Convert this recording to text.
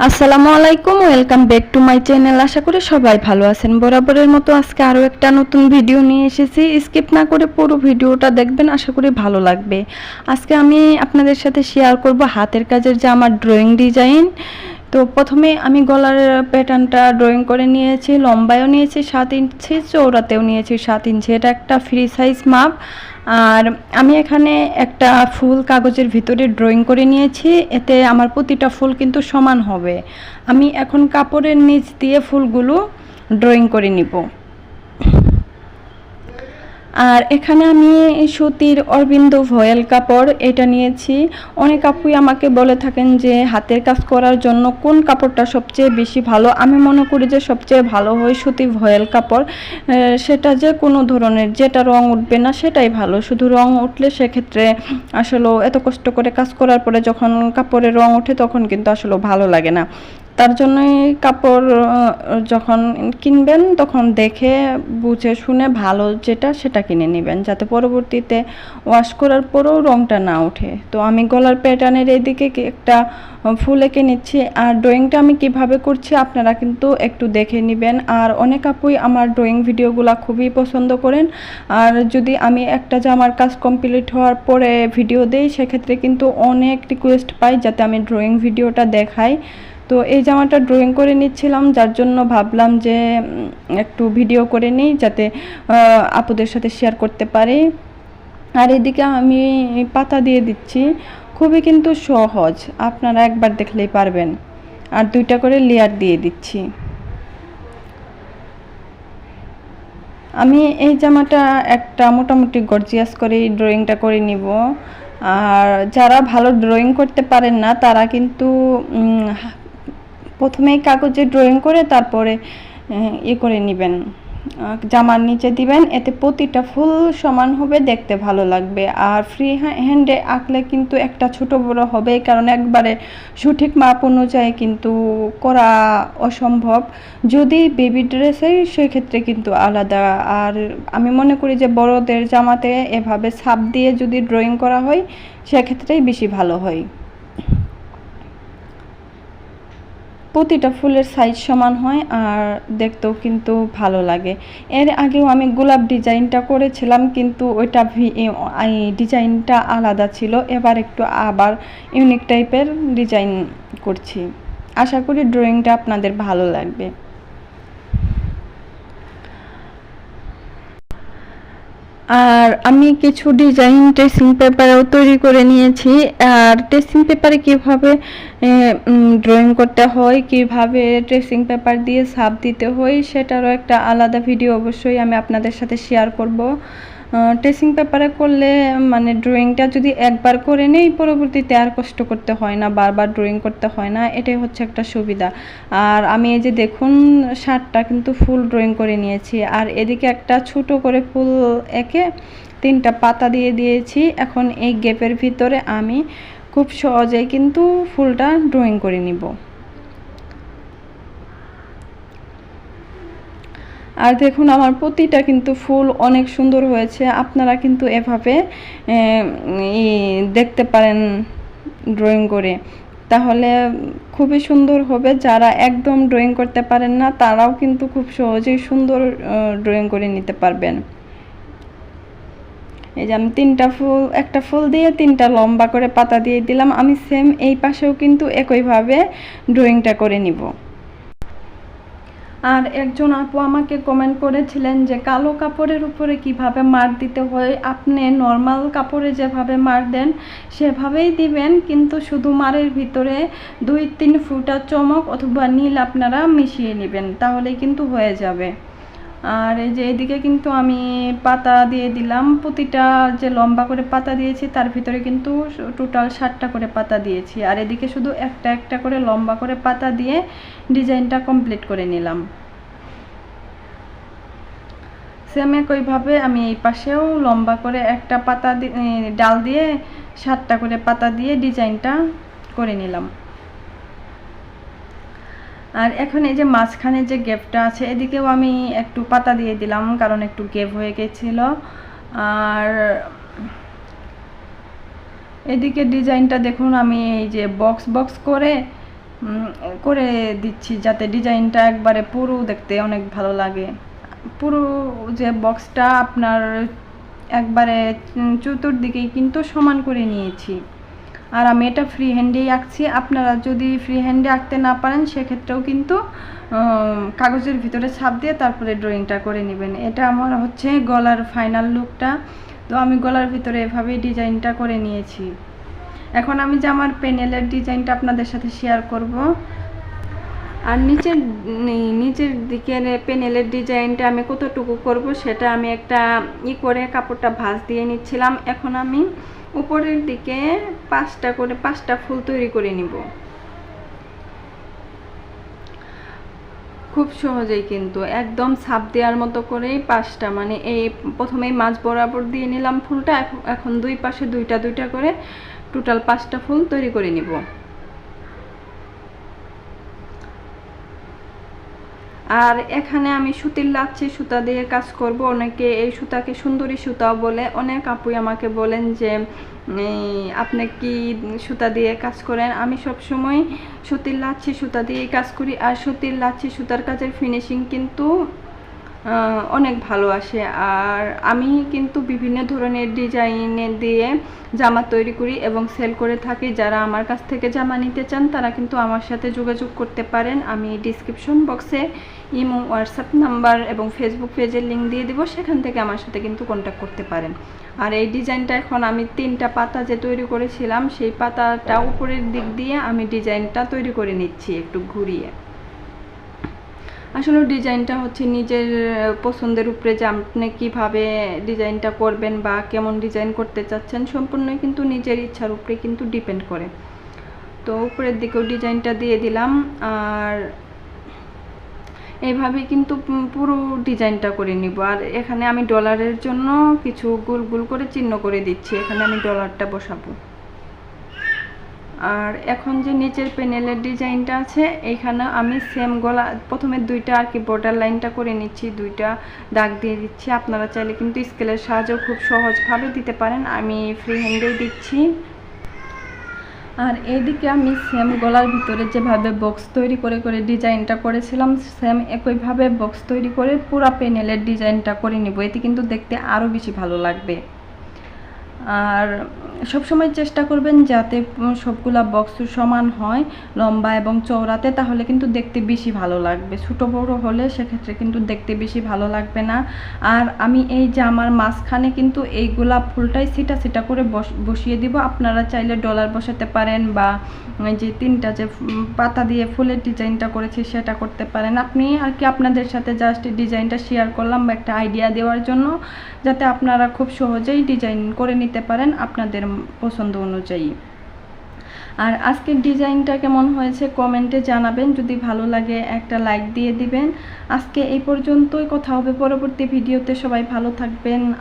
আসসালামু আলাইকুম, welcome back to my channel. আশা করি সবাই ভালো আছেন। বরাবরের মতো আজকে আরও একটা নতুন ভিডিও নিয়ে এসেছি। স্কিপ না করে পুরো ভিডিওটা দেখবেন, আশা করি ভালো লাগবে। আজকে আমি আপনাদের সাথে শেয়ার করব হাতের কাজের যে আমার ড্রয়িং ডিজাইন তো প্রথমে আমি গলার প্যাটার্নটা ড্রয়িং করে নিয়েছি, লম্বায়ও নিয়েছি সাত ইঞ্চি চৌড়াতেও নিয়েছি সাত ইঞ্চি। এটা একটা ফ্রি সাইজ মাপ আর আমি এখানে একটা ফুল কাগজের ভিতরে ড্রয়িং করে নিয়েছি, এতে আমার প্রতিটা ফুল কিন্তু সমান হবে। আমি এখন কাপড়ের নিচ দিয়ে ফুলগুলো ড্রয়িং করে নিব। আর এখানে আমি সুতির অরবিন্দ ভয়েল কাপড় এটা নিয়েছি। অনেক আপুই আমাকে বলে থাকেন যে হাতের কাজ করার জন্য কোন কাপড়টা সবচেয়ে বেশি ভালো। আমি মনে করি যে সবচেয়ে ভালো হয় সুতি ভয়েল কাপড়। সেটা যে কোনো ধরনের, যেটা রং উঠবে না সেটাই ভালো। শুধু রং উঠলে সেক্ষেত্রে আসলে এত কষ্ট করে কাজ করার পরে যখন কাপড়ের রং ওঠে তখন কিন্তু আসলে ভালো লাগে না। তার জন্যই কাপড় যখন কিনবেন তখন দেখে, বুঝে, শুনে ভালো যেটা সেটা কিনে নেবেন যাতে পরবর্তীতে ওয়াশ করার পরেও রংটা না ওঠে। তো আমি গলার প্যাটার্নের এদিকে একটা ফুল এঁকে নিচ্ছি। আর ড্রয়িংটা আমি কীভাবে করছি আপনারা কিন্তু একটু দেখে নেবেন। আর অনেক আপুই আমার ড্রয়িং ভিডিওগুলো খুবই পছন্দ করেন। আর যদি আমি একটা জামার কাজ কমপ্লিট হওয়ার পরে ভিডিও দেই, সেক্ষেত্রে কিন্তু অনেক রিকোয়েস্ট পাই যাতে আমি ড্রয়িং ভিডিওটা দেখাই। তো এই জামাটা ড্রয়িং করে নিচ্ছিলাম, যার জন্য ভাবলাম যে একটু ভিডিও করে নিই যাতে আপুদের সাথে শেয়ার করতে পারি। আর এদিকে আমি পাতা দিয়ে দিচ্ছি। খুবই কিন্তু সহজ, আপনারা একবার দেখলেই পারবেন। আর দুইটা করে লেয়ার দিয়ে দিচ্ছি। আমি এই জামাটা একটা মোটামুটি গর্জিয়াস করে ড্রয়িংটা করে নিব। আর যারা ভালো ড্রয়িং করতে পারেন না, তারা কিন্তু প্রথমেই কাগজে ড্রয়িং করে তারপরে ইয়ে করে নেবেন। জামার নিচে দিবেন, এতে প্রতিটা ফুল সমান হবে, দেখতে ভালো লাগবে। আর ফ্রি হ্যান্ডে আঁকলে কিন্তু একটা ছোট বড় হবে কারণ একবারে সঠিক মাপ অনুযায়ী কিন্তু করা অসম্ভব। যদি বেবি ড্রেসে সেক্ষেত্রে কিন্তু আলাদা। আর আমি মনে করি যে বড়দের জামাতে এভাবে ছাপ দিয়ে যদি ড্রয়িং করা হয়, সেক্ষেত্রেই বেশি ভালো হয়। প্রতিটা ফুলের সাইজ সমান হয় আর দেখতেও কিন্তু ভালো লাগে। এর আগেও আমি গোলাপ ডিজাইনটা করেছিলাম, কিন্তু ওইটা ডিজাইনটা আলাদা ছিল। এবার একটু আবার ইউনিক টাইপের ডিজাইন করছি। আশা করি ড্রয়িংটা আপনাদের ভালো লাগবে। আর আমি কিছু ডিজাইন ট্রেসিং পেপারও তৈরি করে নিয়েছি। আর ট্রেসিং পেপারে কীভাবে ড্রয়িং করতে হয়, কীভাবে ট্রেসিং পেপার দিয়ে ছাপ দিতে হয়, সেটারও একটা আলাদা ভিডিও অবশ্যই আমি আপনাদের সাথে শেয়ার করব। ট্রেসিং পেপারে করলে মানে ড্রয়িংটা যদি একবার করে নেই, পরবর্তীতে আর কষ্ট করতে হয় না, বারবার ড্রয়িং করতে হয় না, এটাই হচ্ছে একটা সুবিধা। আর আমি এই যে দেখুন শার্টটা কিন্তু ফুল ড্রয়িং করে নিয়েছি। আর এদিকে একটা ছোট করে ফুল এঁকে তিনটা পাতা দিয়ে দিয়েছি। এখন এই গ্যাপের ভিতরে আমি খুব সহজেই কিন্তু ফুলটা ড্রয়িং করে নিব। আর দেখুন, আমার প্রতিটা কিন্তু ফুল অনেক সুন্দর হয়েছে। আপনারা কিন্তু এভাবে দেখতে পারেন ড্রয়িং করে। তাহলে খুবই সুন্দর হবে। যারা একদম ড্রয়িং করতে পারেন না, তারাও কিন্তু খুব সহজেই সুন্দর ড্রয়িং করে নিতে পারবেন। এই যে আমি তিনটা ফুল, একটা ফুল দিয়ে তিনটা লম্বা করে পাতা দিয়ে দিলাম। আমি সেম এই পাশেও কিন্তু একইভাবে ড্রয়িংটা করে নিব। আর একজন আপু আমাকে কমেন্ট করেছিলেন যে, কালো কাপড়ের উপরে কীভাবে মার দিতে হয়? আপনি নর্মাল কাপড়ে যেভাবে মার দেন, সেভাবেই দিবেন। কিন্তু শুধু মারের ভিতরে দুই তিন ফুটা চমক অথবা নীল আপনারা মিশিয়ে নেবেন তাহলে কিন্তু হয়ে যাবে। আর এই যে এদিকে কিন্তু আমি পাতা দিয়ে দিলাম প্রতিটা যে লম্বা করে পাতা দিয়েছি তার ভিতরে কিন্তু টোটাল ষাটটা করে পাতা দিয়েছি। আর এদিকে শুধু একটা একটা করে লম্বা করে পাতা দিয়ে ডিজাইনটা কমপ্লিট করে নিলাম। সেম একইভাবে আমি এই পাশেও লম্বা করে একটা পাতা ডাল দিয়ে সাতটা করে পাতা দিয়ে ডিজাইনটা করে নিলাম। আর এখন এই যে মাঝখানে যে গ্যাপটা আছে, এদিকেও আমি একটু পাতা দিয়ে দিলাম, কারণ একটু গ্যাপ হয়ে গেছিল। আর এদিকে ডিজাইনটা দেখুন, আমি এই যে বক্স বক্স করে করে দিচ্ছি, যাতে ডিজাইনটা একবারে পুরো দেখতে অনেক ভালো লাগে। পুরো যে বক্সটা আপনার একবারে চতুর্দিকেই কিন্তু সমান করে নিয়েছি। আর আমি এটা ফ্রি হ্যান্ডেই আঁকছি। আপনারা যদি ফ্রি হ্যান্ডে আঁকতে না পারেন, সেক্ষেত্রেও কিন্তু কাগজের ভিতরে ছাপ দিয়ে তারপরে ড্রয়িংটা করে নেবেন। এটা আমার হচ্ছে গলার ফাইনাল লুকটা তো আমি গলার ভিতরে এভাবেই ডিজাইনটা করে নিয়েছি। এখন আমি যে আমার প্যানেলের ডিজাইনটা আপনাদের সাথে শেয়ার করব আর নিচের নিচের দিকের প্যানেলের ডিজাইনটা আমি কতটুকু করব সেটা আমি একটা ই করে কাপড়টা ভাঁজ দিয়ে নিচ্ছিলাম। এখন আমি উপরের দিকে পাঁচটা করে, পাঁচটা ফুল তৈরি করে নিব। খুব সহজেই কিন্তু, একদম ছাপ দেওয়ার মতো করেই পাঁচটা মানে এই প্রথমেই মাছ বরাবর দিয়ে নিলাম ফুলটা এখন দুই পাশে দুইটা দুইটা করে টোটাল পাঁচটা ফুল তৈরি করে নিব। আর এখানে আমি সুতির লাচ্ছি সুতা দিয়ে কাজ করব, অনেকে এই সুতাকে সুন্দরী সুতাও বলে, অনেক আপুই আমাকে বলেন যে আপনি কি সুতা দিয়ে কাজ করেন? আমি সব সময় সুতির লাচ্ছি সুতা দিয়ে কাজ করি, আর সুতির লাচ্ছি সুতার কাজের ফিনিশিং কিন্তু অনেক ভালো আসে। আর আমি কিন্তু বিভিন্ন ধরনের ডিজাইনে দিয়ে জামা তৈরি করি এবং সেল করে থাকি। যারা আমার কাছ থেকে জামা নিতে চান, তারা কিন্তু আমার সাথে যোগাযোগ করতে পারেন। আমি ডিসক্রিপশন বক্সে ইমো হোয়াটসঅ্যাপ নাম্বার এবং ফেসবুক পেজের লিঙ্ক দিয়ে দিব। সেখান থেকে আমার সাথে কিন্তু কন্ট্যাক্ট করতে পারেন। আর এই ডিজাইনটা এখন আমি তিনটা পাতা যে তৈরি করেছিলাম, সেই পাতাটা উপরের দিক দিয়ে আমি ডিজাইনটা তৈরি করে নিচ্ছি একটু ঘুরিয়ে। আসলে ডিজাইনটা হচ্ছে নিজের পছন্দের উপরে যে আপনি কীভাবে ডিজাইনটা করবেন বা কেমন ডিজাইন করতে চাচ্ছেন সম্পূর্ণই কিন্তু নিজের ইচ্ছার উপরে কিন্তু ডিপেন্ড করে। তো উপরের দিকেও ডিজাইনটা দিয়ে দিলাম আর এইভাবেই কিন্তু পুরো ডিজাইনটা করে নিব। আর এখানে আমি ডলারের জন্য কিছু গোল গোল করে চিহ্ন করে দিচ্ছি। এখানে আমি ডলারটা বসাবো। আর এখন যে নিচের প্যানেলের ডিজাইনটা আছে, এইখানে আমি সেম গলা, প্রথমে দুইটা আর কি বর্ডার লাইনটা করে নিচ্ছি, দুইটা দাগ দিয়ে দিচ্ছি। আপনারা চাইলে কিন্তু স্কেলের সাহায্যেও খুব সহজভাবে দিতে পারেন। আমি ফ্রি হ্যান্ডেই দিচ্ছি। আর এদিকে আমি সেম গলার ভিতরে যেভাবে বক্স তৈরি করে করে ডিজাইনটা করেছিলাম সেম একইভাবে বক্স তৈরি করে পুরো প্যানেলের ডিজাইনটা করে নিব। এতে কিন্তু দেখতে আরও বেশি ভালো লাগবে। আর সবসময় চেষ্টা করবেন যাতে সবগুলা বক্স সমান হয় লম্বা এবং চওড়াতে, তাহলে কিন্তু দেখতে বেশি ভালো লাগবে। ছোটো বড়ো হলে সেক্ষেত্রে কিন্তু দেখতে বেশি ভালো লাগবে না। আর আমি এই যে আমার মাঝখানে কিন্তু এই গোলাপ ফুলটাই সিটা সিটা করে বস- বসিয়ে দিব। আপনারা চাইলে ডলার বসাতে পারেন বা যে তিনটা যে পাতা দিয়ে ফুলের ডিজাইনটা করেছি সেটা করতে পারেন। আপনি আর কি আপনাদের সাথে জাস্ট ডিজাইনটা শেয়ার করলাম বা একটা আইডিয়া দেওয়ার জন্য, যাতে আপনারা খুব সহজেই ডিজাইন করে নিতে পারেন আপনাদের পছন্দ অনুযায়ী। আর আজকের ডিজাইনটা কেমন হয়েছে কমেন্টে জানাবেন। যদি ভালো লাগে একটা লাইক দিয়ে দিবেন। আজকে এই পর্যন্তই। কথা হবে পরবর্তী ভিডিওতে। সবাই ভালো থাকবেন।